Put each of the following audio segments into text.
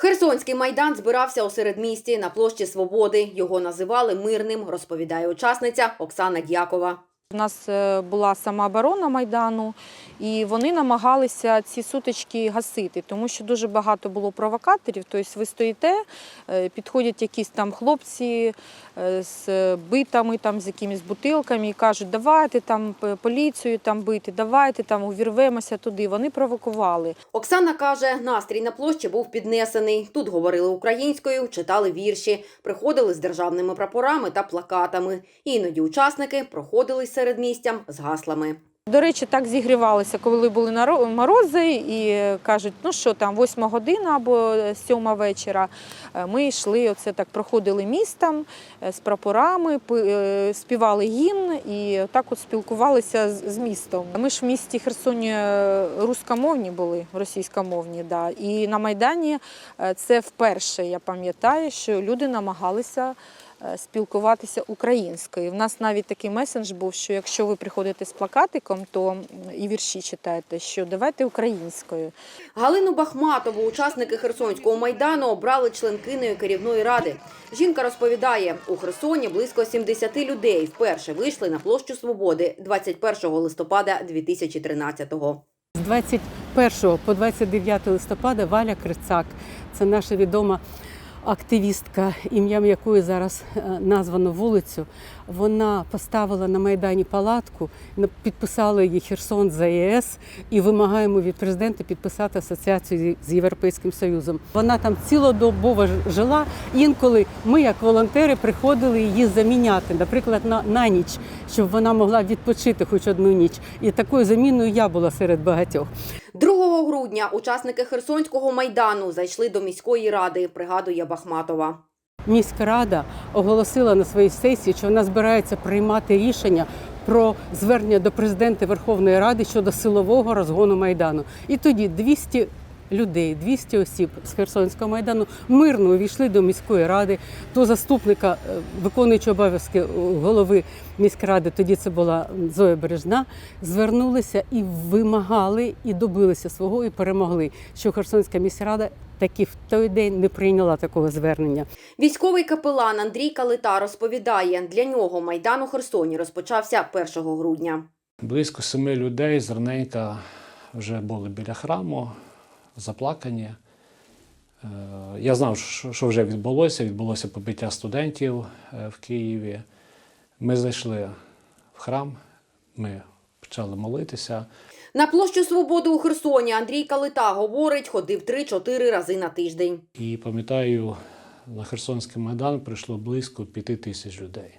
Херсонський майдан збирався у середмісті на площі Свободи. Його називали мирним, розповідає учасниця Оксана Дякова. У нас е, була самооборона Майдану, і вони намагалися ці сутички гасити, тому що дуже багато було провокаторів. Тобто ви стоїте, е, підходять якісь там хлопці е, з битами, там, з якимись бутилками і кажуть, давайте там поліцію там бити, давайте там увірвемося туди. Вони провокували. Оксана каже, настрій на площі був піднесений. Тут говорили українською, читали вірші, приходили з державними прапорами та плакатами. Іноді учасники проходились серед містям з гаслами. До речі, так зігрівалися, коли були морози, і кажуть, ну що там, восьма година або сьома вечора. Е, Ми йшли, оце так проходили містом е, з прапорами, е, співали гімн і так от спілкувалися з, містом. Ми ж в місті Херсоні рускомовні були, російськомовні, да. і на Майдані це вперше, я пам'ятаю, що люди намагалися спілкуватися українською. В нас навіть такий месендж був, що якщо ви приходите з плакатиком, то і вірші читаєте, що давайте українською. Галину Бахматову учасники Херсонського майдану обрали членкинею керівної ради. Жінка розповідає, у Херсоні близько 70 людей вперше вийшли на площу Свободи 21 листопада 2013-го. З 21 по 29 листопада Валя Крицак це наша відома активістка, ім'ям якої зараз е, названо вулицю. Вона поставила на Майдані палатку, підписала її Херсон за ЄС і вимагаємо від президента підписати асоціацію з Європейським Союзом. Вона там цілодобово жила. Інколи ми, як волонтери, приходили її заміняти, наприклад, на, на ніч, щоб вона могла відпочити хоч одну ніч. І такою заміною я була серед багатьох. 2 грудня учасники Херсонського майдану зайшли до міської ради, пригадує Бахматова. Міська рада оголосила на своїй сесії, що вона збирається приймати рішення про звернення до президента Верховної Ради щодо силового розгону майдану. І тоді 200 людей, 200 осіб з Херсонського майдану мирно увійшли до міської ради. До заступника е, виконуючого обов'язки е, голови міськради, тоді це була Зоя Бережна, звернулися і вимагали, і добилися свого, і перемогли. Що Херсонська міськрада таки в той день не прийняла такого звернення. Військовий капелан Андрій Калита розповідає, для нього майдан у Херсоні розпочався 1 грудня. Близько семи людей з раненька вже були біля храму, заплакані. Е, Я знав, що вже відбулося. Відбулося побиття студентів е, в Києві. Ми зайшли в храм, ми почали молитися. На площу Свободи у Херсоні Андрій Калита говорить, ходив 3-4 рази на тиждень. І пам'ятаю, на Херсонський майдан прийшло близько п'яти тисяч людей.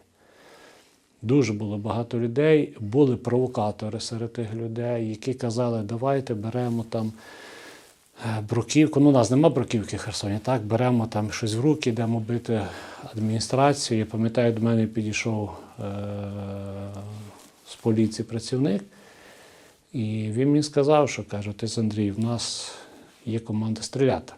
Дуже було багато людей. Були провокатори серед тих людей, які казали, давайте беремо там бруківку. Ну, у нас нема бруківки в Херсоні, так, беремо там щось в руки, йдемо бити адміністрацію. Я пам'ятаю, до мене підійшов е- з поліції працівник, і він мені сказав, що каже, отець Андрій, в нас є команда стріляти.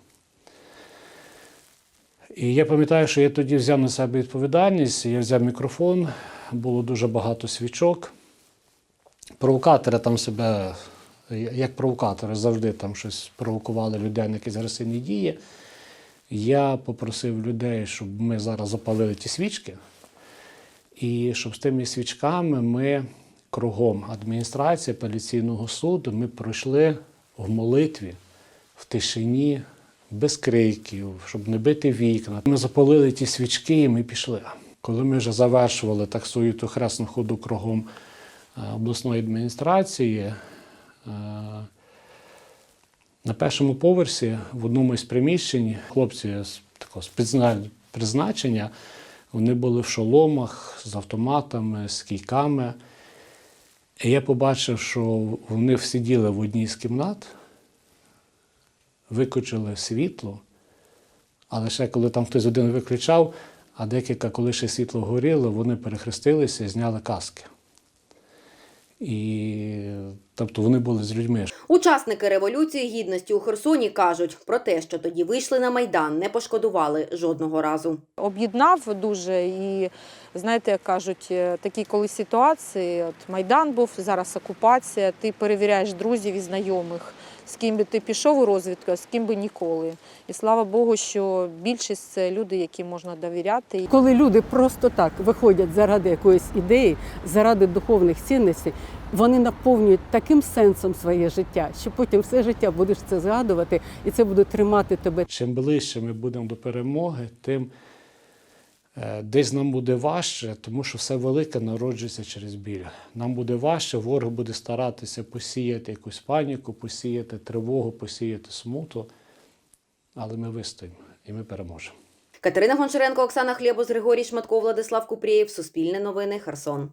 І я пам'ятаю, що я тоді взяв на себе відповідальність, я взяв мікрофон, було дуже багато свічок. Провокатори там себе, як провокатори, завжди там щось провокували людей на якісь агресивні дії. Я попросив людей, щоб ми зараз запалили ті свічки, і щоб з тими свічками ми кругом адміністрації, апеляційного суду ми пройшли в молитві, в тишині, без криків, щоб не бити вікна. Ми запалили ті свічки і ми пішли. Коли ми вже завершували так свою ту хресну ходу кругом е, обласної адміністрації, на першому поверсі в одному із приміщень хлопці з такого призначення вони були в шоломах з автоматами, з кійками. І я побачив, що вони сиділи в одній з кімнат, викочили світло, але ще коли там хтось один виключав, а декілька, коли ще світло горіло, вони перехрестилися і зняли каски. І тобто вони були з людьми. Учасники революції гідності у Херсоні кажуть про те, що тоді вийшли на майдан, не пошкодували жодного разу. Об'єднав дуже і знаєте, як кажуть, е, такі коли ситуації, от Майдан був, зараз окупація, ти перевіряєш друзів і знайомих, з ким би ти пішов у розвідку, а з ким би ніколи. І слава Богу, що більшість це люди, яким можна довіряти. Коли люди просто так виходять заради якоїсь ідеї, заради духовних цінностей, вони наповнюють таким сенсом своє життя, що потім все життя будеш це згадувати, і це буде тримати тебе Чим ближче ми будемо до перемоги, тим е, десь нам буде важче, тому що все велике народжується через біль. Нам буде важче, ворог буде старатися посіяти якусь паніку, посіяти тривогу, посіяти смуту, але ми вистоїмо і ми переможемо. Катерина Гончаренко, Оксана Хлєбус, Григорій Шматко, Владислав Купрієв. Суспільне новини. Херсон.